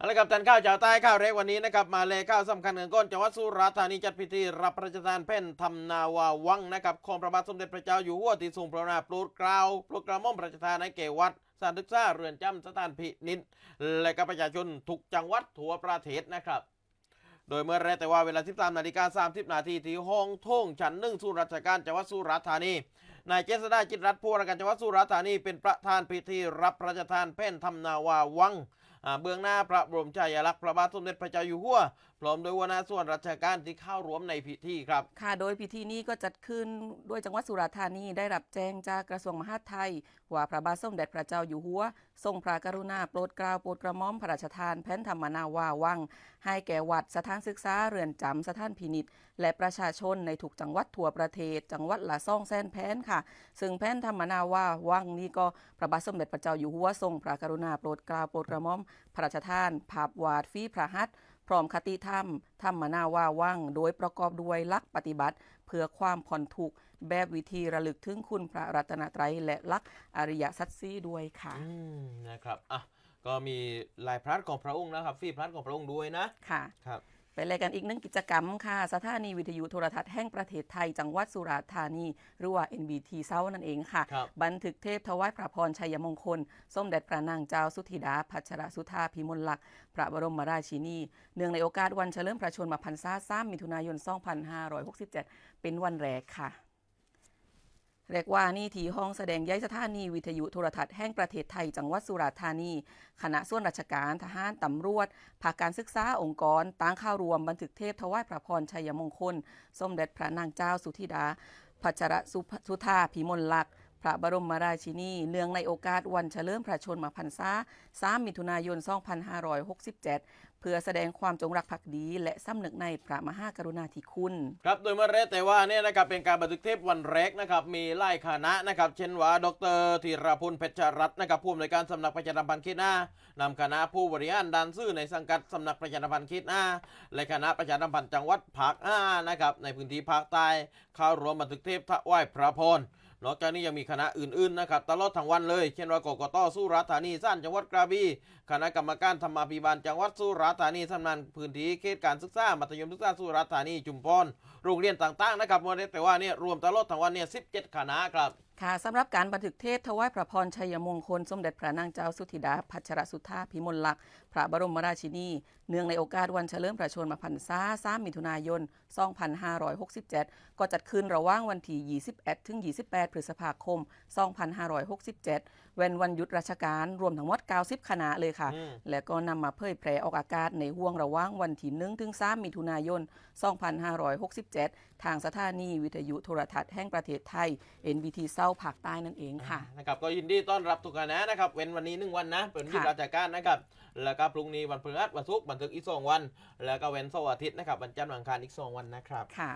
เอาละครับท่านข้าวเจ้าใต้ข้าวเร็กวันนี้นะครับมาเลยข้าวสำคัญเงินก้นจังหวัดสุราษฎร์ธานีจัดพิธีรับพระราชทานเพ่นทำนาวาวังนะครับของพระบาทสมเด็จพระเจ้าอยู่หัวที่ทรงพระนาโปรดเกล้าโปรดกระหม่อมพระราชทานในเกวัดสถานศึกษาเรือนจำสถานพินิษและก็ประชาชนทุกจังหวัดทั่วประเทศนะครับโดยเมื่อแรกแต่ว่าเวลา 13นาฬิกา30 นาทีที่ห้องท่งชั้นหนึ่งสู่ราชการจังหวัดสุราษฎร์ธานีนายเจษดาจิตรัตน์ผู้ว่าราชการจังหวัดสุราษฎร์ธานีเป็นประธานพิธีรับพระราชทานเพ่นทำนาวาวัง เบื้องหน้าพระบรมฉายาลักษณ์พระบาทสมเด็จพระเจ้าอยู่หัว พร้อมด้วยวนาส่วนราชการที่เข้าร่วมในพิธีครับ ค่ะโดยพิธีนี้ก็จัดขึ้นด้วยจังหวัดสุราษฎร์ธานีได้รับแจ้งจากกระทรวงมหาดไทย ว่าพระบาทสมเด็จพระเจ้าอยู่หัว ทรงพระกรุณาโปรดเกล้าโปรดกระหม่อมพระราชทานแผ่นธรรมนาวาวัง ให้แก่วัดสถานศึกษาเรือนจำสถานพินิษและประชาชนในถูกจังหวัดทั่วประเทศ จังหวัดละซ่องแสนแผนค่ะ ซึ่งแผ่นธรรมนาว่าวังนี้ก็พระบาทสมเด็จพระเจ้าอยู่หัวทรงพระกรุณาโปรดเกล้าโปรดกระหม่อมพระราชทาน ภาพวาดฝีพระหัตถ์พร้อมคติธรรมธรรมนาว่าว่างโดยประกอบด้วยหลักปฏิบัติ เพื่อความผ่อนทุกข์แบบวิธีระลึกถึงคุณพระรัตนตรัยและหลักอริยสัจสี่ด้วยค่ะอืมนะครับอะก็มีลายพระหัตถ์ของพระองค์นะครับฝีพระหัตถ์ของพระองค์ด้วยนะค่ะครับ ไปเลยกันอีกหนึ่งกิจกรรมค่ะสถานีวิทยุโทรทัศน์แห่งประเทศไทย จังหวัดสุราษฎร์ธานีหรือว่า NBT เซานั่นเองค่ะ ครับ บันทึกเทพถวายพระพรชัยมงคล สมเด็จพระนางเจ้าสุธิดา พัชรสุธาพิมลลักษณ์พระบรมราชินี เนื่องในโอกาสวันเฉลิมพระชนมพรรษา3มิถุนายน 2567 เป็นวันแรกค่ะ เรียกว่านี่ทีห้องแสดงย้ายสถานีวิทยุโทรทัศน์แห่งประเทศไทย จังหวัดสุราษฎร์ธานี คณะส่วนราชการทหารตำรวจภาคการศึกษาองค์กรตั้งข้าวรวมบันทึกเทพถวายพระพรชัยมงคล สมเด็จพระนางเจ้าสุธิดาพัชรสุภสุธาพิมลลักษณ์ พระบรมราชินีเนื่องในโอกาสวันเฉลิมพระชนมพรรษา 3 มิถุนายน 2567 เพื่อแสดงความจงรักภักดี และสำนึกในพระมหากรุณาธิคุณ ครับ โดยเมื่อแรกแต่ว่าเนี่ยนะครับเป็นการบันทึกเทปวันแรกนะครับ มีไล่คณะนะครับ เช่นว่า ดรธีรพลเพชรรัตน์นะครับผู้อำนวยการสำนักประชาสัมพันธ์คิดหน้านำคณะผู้บริหารด้านสื่อในสังกัดสำนักประชาสัมพันธ์คิดหน้าและคณะประชาสัมพันธ์จังหวัดภาคห้านะครับในพื้นที่ภาคใต้เข้ารวมบันทึกเทปถวายพระพร นอกจากนี้ยังมีคณะอื่นๆนะครับตลอดทั้งวันเลย เช่นว่ากกตสุราษฎร์ธานีสั้นจังหวัดกระบี่คณะกรรมการธรรมาภิบาลจังหวัดสุราษฎร์ธานีสำนักพื้นที่เขตการศึกษามัธยมศึกษาสุราษฎร์ธานีจุมพรโรงเรียนต่างๆนะครับวันนี้แต่ว่าเนี่ยรวมตลอดทั้งวันเนี่ย17 คณะครับ ค่ะสำหรับการบันทึกเทพถวายพระพรชัยมงคล สมเด็จพระนางเจ้าสุธิดา พัชรสุธาพิมลลักษณ์พระบรมราชินี เนื่องในโอกาสวันเฉลิมพระชนมพรรษา3มิถุนายน 2567 ก็จัดขึ้นระหว่างวันที่ 21 ถึง 28 พฤษภาคม 2567 เว้นวันหยุดราชการรวมทั้งหมด 90 คณะเลยค่ะอืมและก็นำมาเผยแพร่ออกอากาศในห่วงระหว่างวันที่1ถึง3มิถุนายน 2567 ทางสถานีวิทยุโทรทัศน์แห่งประเทศไทย NBT เศร้าภาคใต้นั่นเองค่ะนะครับก็ยินดีต้อนรับทุกคณะนะครับเว้นวันนี้หนึ่งวันนะเป็นวันหยุดค่ะราชการนะครับแล้วก็พรุ่งนี้วันพฤหัสวันศุกร์บันทึกอีกสองวัน แล้วก็เว้นเสาร์อาทิตย์นะครับวันจันทร์วันอังคารอีกสองวันนะครับค่ะ